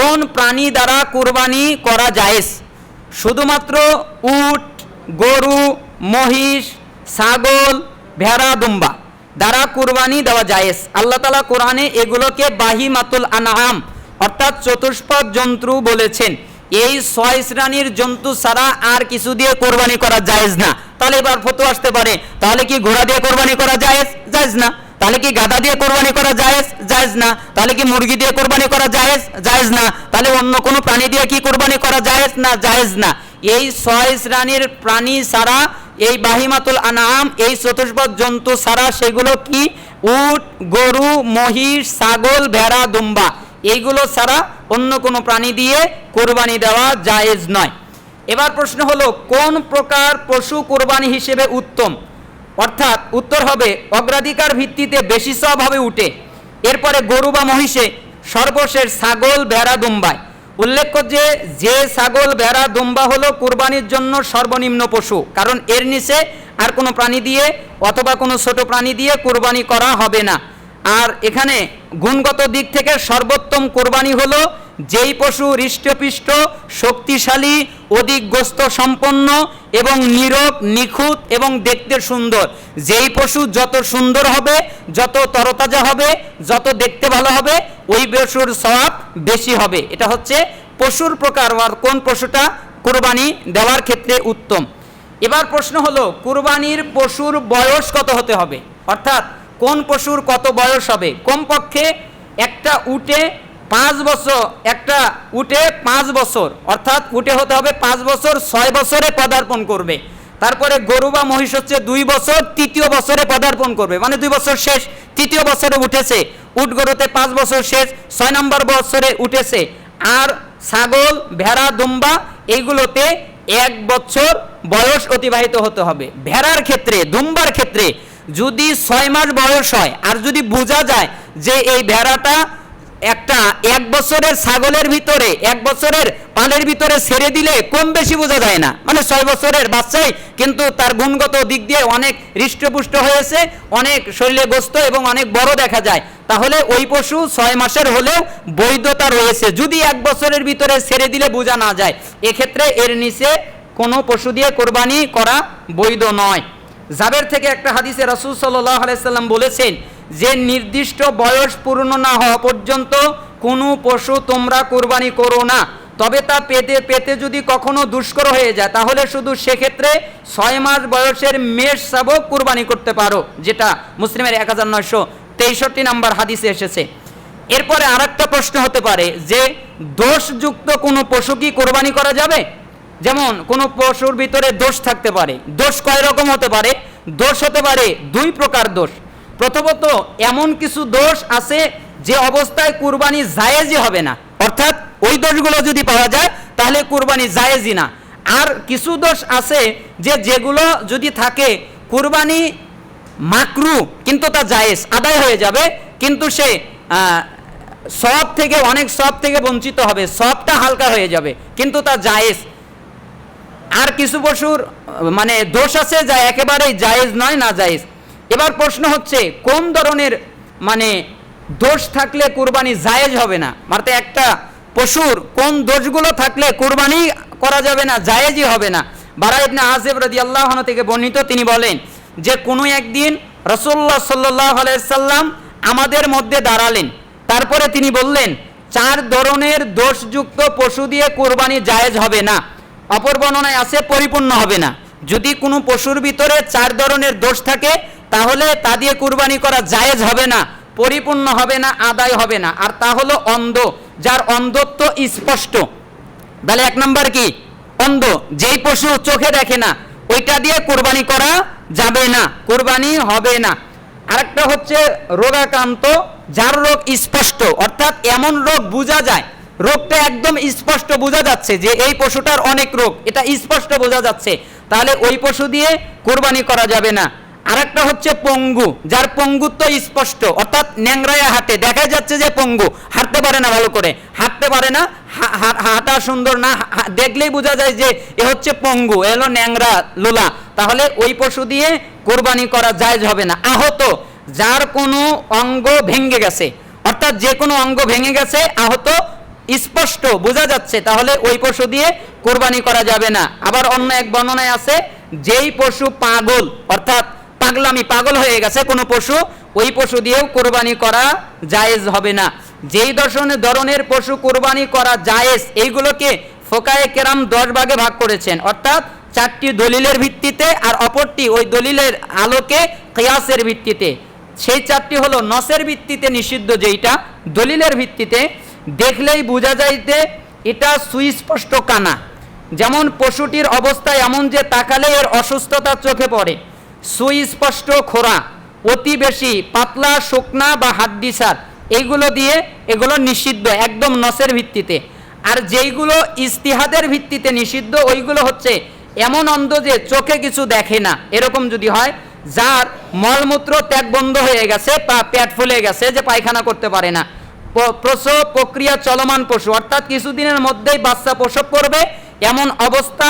কোন প্রাণী দ্বারা কুরবানি করা জায়েজ? শুধুমাত্র উট, গরু, মহিষ, ছাগল, ভেড়া, দুম্বা দ্বারা কুরবানি দেওয়া জায়েজ। আল্লাহ তালা কোরআনে এগুলোকে বাহিমাতুল আনআম অর্থাৎ চতুষ্পদ জন্তু বলেছেন। এই ছয় শ্রেণির জন্তু ছাড়া আর কিছু দিয়ে কোরবানি করা জায়েজ না। তাহলে এবার ফটো আসতে পারে। তাহলে কি ঘোড়া দিয়ে কোরবানি করা জায়েজ? জায়েজ না। তাহলে কি গাধা দিয়ে কোরবানি করা জায়েজ? জায়েজ না। তাহলে কি মুরগি দিয়ে কোরবানি করা জায়েজ? জায়েজ না। তাহলে অন্য কোনো প্রাণী দিয়ে কি কোরবানি করা জায়েজ না? জায়েজ না। এই ছয় শ্রেণির প্রাণী ছাড়া এই বাহিমাতুল আনাম এই চতুষ্পদ জন্তু ছাড়া সেগুলো কি? উট, গরু, মহিষ, ছাগল, ভেড়া, দুম্বা, এইগুলো ছাড়া অন্য কোনো প্রাণী দিয়ে কোরবানি দেওয়া জায়েজ নয়। এবার প্রশ্ন হলো, কোন প্রকার পশু কোরবানি হিসেবে উত্তম? অর্থাৎ উত্তর হবে অগ্রাধিকার ভিত্তিতে বেশি সব হবে উঠে এরপরে গরু বা মহিষে সর্বশেষ ছাগল, ভেড়া দুম্বায় উল্লেখ্য যে যে ছাগল, ভেড়া, দুম্বা হলো কুরবানির জন্য সর্বনিম্ন পশু, কারণ এর নিচে আর কোনো প্রাণী দিয়ে অথবা কোনো ছোট প্রাণী দিয়ে কুরবানি করা হবে না। আর এখানে গুণগত দিক থেকে সর্বোত্তম কোরবানি হলো যেই পশু হৃষ্টপিষ্ট, শক্তিশালী অধিক সম্পন্ন এবং নীরব, নিখুঁত এবং দেখতে সুন্দর। যেই পশু যত সুন্দর হবে, যত তরতাজা হবে, যত দেখতে ভালো হবে, ওই পশুর স্বভাব বেশি হবে। এটা হচ্ছে পশুর প্রকার আর কোন পশুটা কোরবানি দেওয়ার ক্ষেত্রে উত্তম। এবার প্রশ্ন হলো, কুরবানির পশুর বয়স কত হতে হবে? অর্থাৎ কোন পশুর কত বয়স হবে? কমপক্ষে একটা উটে পাঁচ বছর, একটা উঠে পাঁচ বছর, অর্থাৎ উঠে হতে হবে পাঁচ বছর, ছয় বছরে পদার্পণ করবে। তারপরে গরু বা মহিষ হচ্ছে দুই বছর, তৃতীয় বছরে পদার্পণ করবে। মানে দুই বছর শেষ, তৃতীয় বছরে উঠেছে। উট গরুতে পাঁচ বছর শেষ, ছয় নম্বর বছরে উঠেছে। আর ছাগল, ভেড়া, দুম্বা, এইগুলোতে এক বছর বয়স অতিবাহিত হতে হবে। ভেড়ার ক্ষেত্রে, দুম্বার ক্ষেত্রে যদি ছয় মাস বয়স হয়, আর যদি বোঝা যায় যে এই ভেড়াটা একটা এক বছরের ছাগলের ভিতরে, এক বছরের পালের ভিতরে ছেড়ে দিলে কম বেশি বোঝা যায় না। মানে ছয় বছরের বাচ্চাই কিন্তু তার গুণগত দিক দিয়ে অনেক হৃষ্টপুষ্ট হয়েছে, অনেক শরীরে গোস্ত এবং অনেক বড় দেখা যায়। তাহলে ওই পশু ছয় মাসের হলেও বৈধতা রয়েছে। যদি এক বছরের ভিতরে ছেড়ে দিলে বোঝা না যায়, এক্ষেত্রে এর নিচে কোনো পশু দিয়ে কোরবানি করা বৈধ নয়। জাবের থেকে একটা হাদিসে রসুল সাল্লাহ আলাইসাল্লাম বলেছেন যে নির্দিষ্ট বয়স পূর্ণ না হওয়া পর্যন্ত কোনো পশু তোমরা কোরবানি করো না। তবে তা পেতে পেতে যদি কখনো দুষ্কর হয়ে যায়, তাহলে শুধু সেক্ষেত্রে ছয় মাস বয়সের মেষ শাবক কোরবানি করতে পারো, যেটা মুসলিমের এক হাজার নয়শো তেষট্টি নাম্বার হাদিসে এসেছে। এরপরে আরেকটা প্রশ্ন হতে পারে যে, দোষযুক্ত কোনো পশু কি কোরবানি করা যাবে? যেমন, কোনো পশুর ভিতরে দোষ থাকতে পারে। দোষ কয় রকম হতে পারে? দোষ হতে পারে দুই প্রকার দোষ। প্রথমত, এমন কিছু দোষ আছে যে অবস্থায় কুরবানি জায়েজই হবে না। অর্থাৎ, ওই দোষগুলো যদি পাওয়া যায়, তাহলে কুরবানি জায়েজই না। আর কিছু দোষ আছে যে যেগুলো যদি থাকে, কুরবানি মাকরু, কিন্তু তা জায়েজ, আদায় হয়ে যাবে, কিন্তু সে সব থেকে, অনেক সব থেকে বঞ্চিত হবে, সবটা হালকা হয়ে যাবে, কিন্তু তা জায়েজ। আর কিছু পশুর মানে দোষ আছে যা একেবারেই জায়েজ নয়, না জায়েজ। এবার প্রশ্ন হচ্ছে, কোন ধরনের মানে দোষ থাকলে কুরবানি জায়েজ হবে না? মানে একটা পশুর কোন দোষগুলো থাকলে কুরবানি করা যাবে না, জায়েজই হবে না। বারা ইবনে আসিফ রাদিয়াল্লাহু আনহু থেকে বর্ণিত, তিনি বলেন যে, কোনো একদিন রসুল্লাহ সাল্লাহ আলাইসাল্লাম আমাদের মধ্যে দাঁড়ালেন। তারপরে তিনি বললেন, চার ধরনের দোষযুক্ত পশু দিয়ে কোরবানি জায়েজ হবে না। অপর বর্ণনায় আছে, পরিপূর্ণ হবে না। যদি কোনো পশুর ভিতরে চার ধরনের দোষ থাকে তাহলে তা দিয়ে কুরবানি করা জায়েজ হবে না, পরিপূর্ণ হবে না, আদায় হবে না। আর তা হলো অন্ধ, যার অন্ধত্ব স্পষ্ট। তাহলে এক নম্বর কি? অন্ধ, যেই পশু চোখে দেখে না, ওইটা দিয়ে কোরবানি করা যাবে না, কোরবানি হবে না। আরেকটা হচ্ছে রোগাক্রান্ত, যার রোগ স্পষ্ট, অর্থাৎ এমন রোগ বোঝা যায়, রোগটা একদম স্পষ্ট বোঝা যাচ্ছে যে এই পশুটার অনেক রোগ, এটা স্পষ্ট বোঝা যাচ্ছে। তাহলে ওই পশু দিয়ে কোরবানি করা যাবে না। আরেকটা হচ্ছে পঙ্গু, যার পঙ্গুত্ব স্পষ্ট, অর্থাৎ ন্যাংরায়া হাঁটে দেখা যাচ্ছে যে পঙ্গু হাঁটতে পারে না ভালো করে। হাঁটতে পারে না হাঁটা সুন্দর না দেখলেই বোঝা যায় যে এ হচ্ছে পঙ্গু এলো ন্যাংরা লোলা। তাহলে ওই পশু দিয়ে কোরবানি করা জায়জ হবে না। আহত, যার কোনো অঙ্গ ভেঙে গেছে, অর্থাৎ যে কোনো অঙ্গ ভেঙে গেছে, আহত স্পষ্ট, বোঝা যাচ্ছে, তাহলে ওই পশু দিয়ে কোরবানি করা যাবে না। আবার অন্য এক বর্ণনায় আছে, যেই পশু পাগল, অর্থাৎ পাগলামি পাগল হয়ে গেছে, কোনো পশু, ওই পশু দিয়েও কোরবানি করা জায়েজ হবে না। যেই দর্শনে ধরনের পশু কোরবানি করা জায়েজ, এইগুলোকে ফোকায়ে কেরাম দশ ভাগে ভাগ করেছেন। অর্থাৎ চারটি দলিলের ভিত্তিতে আর অপরটি ওই দলিলের আলোকে কিয়াসের ভিত্তিতে। সেই চারটি হলো নসের ভিত্তিতে নিষিদ্ধ যেইটা, দলিলের ভিত্তিতে। দেখলেই বোঝা যাইতে এটা সুস্পষ্ট কানা। যেমন পশুটির অবস্থা এমন যে তাকালে এর অসুস্থতা চোখে পড়ে। সুস্পষ্ট খোরা, অতি বেশি, পাতলা, শুকনা বা হাড্ডিসার এইগুলো দিয়ে এগুলো নিষিদ্ধ, একদম নসের ভিত্তিতে। আর যেইগুলো ইস্তিহাদের ভিত্তিতে নিষিদ্ধ, ওইগুলো হচ্ছে এমন অন্ধ যে চোখে কিছু দেখে না। এরকম যদি হয়, যার মলমূত্র ত্যাগ বন্ধ হয়ে গেছে বা পেট ফুলে গেছে যে পায়খানা করতে পারে না। প্রসব প্রক্রিয়া চলমান পশু, অর্থাৎ কিছুদিনের মধ্যেই বাচ্চা প্রসব করবে, এমন অবস্থা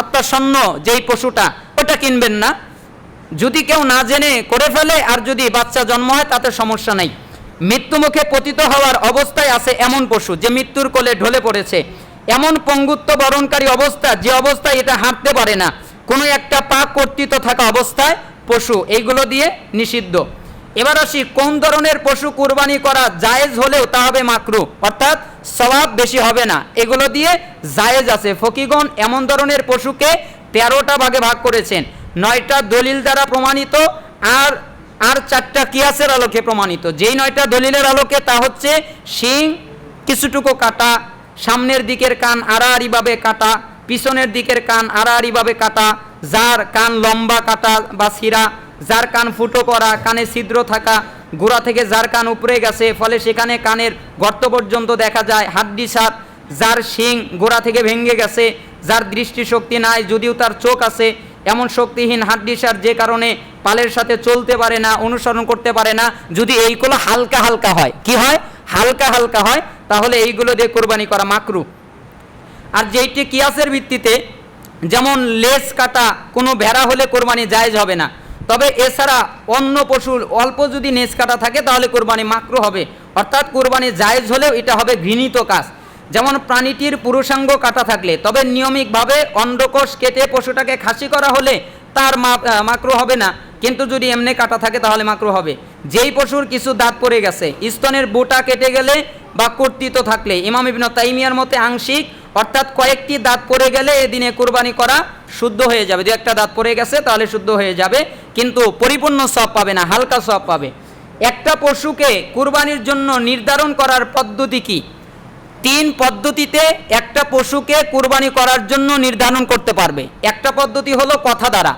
আত্মাসন্ন যেই পশুটা, ওটা কিনবেন না। যদি কেউ না জেনে করে ফেলে আর যদি বাচ্চা জন্ম হয়, তাতে সমস্যা নাই। মৃত্যুমুখে পতিত হওয়ার অবস্থায় আছে এমন পশু যে মৃত্যুর কোলে ঢলে পড়েছে। এমন পঙ্গুত্ব বরণকারী অবস্থা যে অবস্থায় এটা হাঁটতে পারে না। কোনো একটা পা কর্তৃত থাকা অবস্থায় পশু এইগুলো দিয়ে নিষিদ্ধ। এবার আসি, কোন ধরনের পশু কুরবানি করা জায়েজ হলেও তা হবে মাকরু? অর্থাৎ স্বভাব বেশি হবে না। এগুলো দিয়ে জায়েজ আছে। ফকিগণ এমন ধরনের পশুকে তেরোটা ভাগে ভাগ করেছেন। নয়টা দলিল দ্বারা প্রমাণিত, আর আর চারটা কিয়াসের আলোকে প্রমাণিত। যেই নয়টা দলিলের আলোকে তা হচ্ছে শিং, কিছুটুকু কাটা, সামনের দিকের কান আড়াআড়িভাবে কাটা, পিছনের দিকের কান আড়াআড়িভাবে কাটা, যার কান লম্বা কাটা বা সিরা যার কান ফুটো করা, কানে ছিদ্র থাকা, গোড়া থেকে যার কান উপরে গেছে, ফলে সেখানে কানের গর্ত পর্যন্ত দেখা যায় হাড্ডি সাপ যার শিং গোড়া থেকে ভেঙে গেছে, যার দৃষ্টিশক্তি নাই, যদিও তার চোখ আছে এমন শক্তিহীন হাড্ডিসার যে কারণে পালের সাথে চলতে পারে না, অনুসরণ করতে পারে না, যদি এইগুলো হালকা হালকা হয়, কি হয়? হালকা হালকা হয়, তাহলে এইগুলো দিয়ে কোরবানি করা মাকরু। আর যেইটি কিয়াসের ভিত্তিতে, যেমন লেস কাটা, কোনো ভেড়া হলে কোরবানি জায়েজ হবে না। তবে এছাড়া অন্য পশুর অল্প যদি নেস কাটা থাকে, তাহলে কোরবানি মাকরু হবে। অর্থাৎ কোরবানি জায়েজ হলেও এটা হবে ঘৃণিত কাজ। যেমন প্রাণীটির পুরুষাঙ্গ কাটা থাকলে, তবে নিয়মিতভাবে অন্ডকোষ কেটে পশুটাকে খাসি করা হলে তার মাকরু হবে না। কিন্তু যদি এমনি কাটা থাকে, তাহলে মাকরু হবে। যেই পশুর কিছু দাঁত পড়ে গেছে, স্তনের বুটা কেটে গেলে বা কর্তৃত থাকলে, ইমাম ইবন তাইমিয়ার মতে আংশিক, অর্থাৎ কয়েকটি দাঁত পড়ে গেলে এদিনে কোরবানি করা শুদ্ধ হয়ে যাবে। দু একটা দাঁত পড়ে গেছে, তাহলে শুদ্ধ হয়ে যাবে, কিন্তু পরিপূর্ণ সব পাবে না, হালকা সব পাবে। একটা পশুকে কুরবানির জন্য নির্ধারণ করার পদ্ধতি কি? তিন পদ্ধতিতে একটা পশুকে কুরবানি করার জন্য নির্ধারণ করতে পারবে। একটা পদ্ধতি হলো কথা দ্বারা।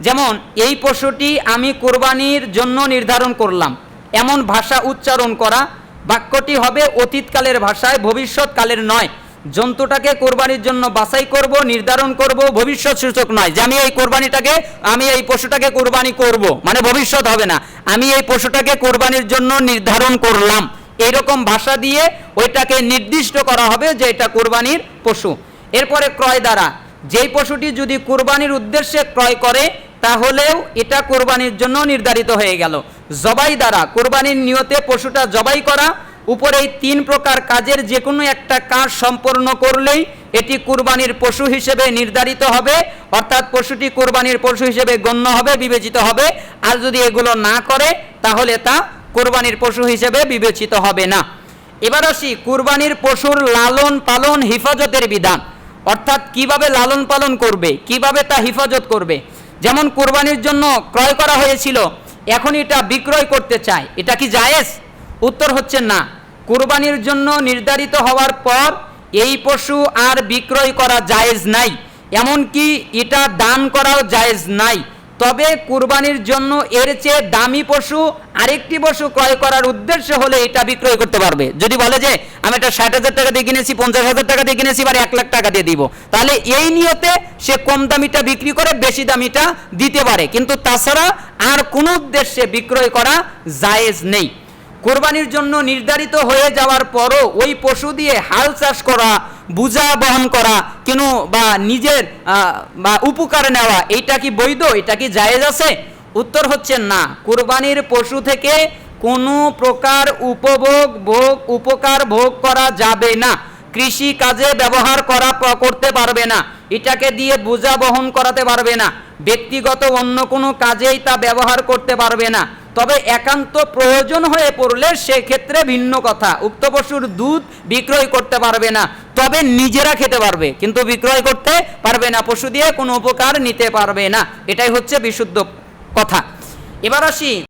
যেমন, এই পশুটি আমি কুরবানির জন্য নির্ধারণ করলাম। এমন ভাষা উচ্চারণ করা। বাক্যটি হবে অতীতকালের ভাষায়, ভবিষ্যৎকালের নয়। জন্তুটাকে কোরবানির জন্য বাছাই করব, নির্ধারণ করব, ভবিষ্যৎ সূচক নয়। যে আমি এই কোরবানিটাকে, আমি এই পশুটাকে কোরবানি করব মানে ভবিষ্যৎ হবে না। আমি এই পশুটাকে কোরবানির জন্য নির্ধারণ করলাম। এইরকম ভাষা দিয়ে ওইটাকে নির্দিষ্ট করা হবে যে এটা কোরবানির পশু। এরপরে ক্রয় দ্বারা। যেই পশুটি যদি কোরবানির উদ্দেশ্যে ক্রয় করে, তাহলেও এটা কোরবানির জন্য নির্ধারিত হয়ে গেল। জবাই দ্বারা, কোরবানির নিয়তে পশুটা জবাই করা। উপরে তিন প্রকার কাজের যে কোনো একটা কাজ সম্পন্ন করলেই এটি কুরবানির পশু হিসেবে নির্ধারিত হবে। অর্থাৎ পশুটি কুরবানির পশু হিসেবে গণ্য হবে, বিবেচিত হবে। আর যদি এগুলো না করে, তাহলে তা কোরবানির পশু হিসেবে বিবেচিত হবে না। এবার আসি কুরবানির পশুর লালন পালন হিফাজতের বিধান। অর্থাৎ কীভাবে লালন পালন করবে, কীভাবে তা হিফাজত করবে? যেমন কোরবানির জন্য ক্রয় করা হয়েছিল, এখন এটা বিক্রয় করতে চায়, এটা কি জায়েজ? উত্তর হচ্ছে না। কোরবানির জন্য নির্ধারিত হওয়ার পর এই পশু আর বিক্রয় করা জায়েজ নাই, এমনকি এটা দান করাও জায়েজ নাই। তবে কুরবানির জন্য এর চেয়ে দামি পশু আরেকটি পশু ক্রয় করার উদ্দেশ্য হলে এটা বিক্রয় করতে পারবে। যদি বলে যে, আমি এটা ষাট হাজার টাকা দিয়ে কিনেছি, পঞ্চাশ হাজার টাকা দিয়ে কিনেছি বা এক লাখ টাকা দিয়ে দিব। তাহলে এই নিয়তে সে কম দামিটা বিক্রি করে বেশি দামিটা দিতে পারে। কিন্তু তাছাড়া আর কোনো উদ্দেশ্যে বিক্রয় করা জায়েজ নেই। কোরবানির জন্য নির্ধারিত হয়ে যাওয়ার পরও ওই পশু দিয়ে হাল চাষ করা বুঝা বহন করা, কেন বা নিজের বা উপকার নেওয়া, এইটা কি বৈধ? এটা কি জায়েজ আছে? উত্তর হচ্ছে না। কোরবানির পশু থেকে কোনো প্রকার উপভোগ, ভোগ, উপকার ভোগ করা যাবে না। কৃষি কাজে ব্যবহার করা করতে পারবে না। এটাকে দিয়ে বোঝা বহন করাতে পারবে না। ব্যক্তিগত অন্য কোনো কাজেই তা ব্যবহার করতে পারবে না। তবে একান্ত প্রয়োজন হয়ে পড়লে সেক্ষেত্রে ভিন্ন কথা। উক্ত পশুর দুধ বিক্রয় করতে পারবে না, তবে নিজেরা খেতে পারবে। কিন্তু বিক্রয় করতে পারবে না, পশু দিয়ে কোনো উপকার নিতে পারবে না। এটাই হচ্ছে বিশুদ্ধ কথা। এবার আসি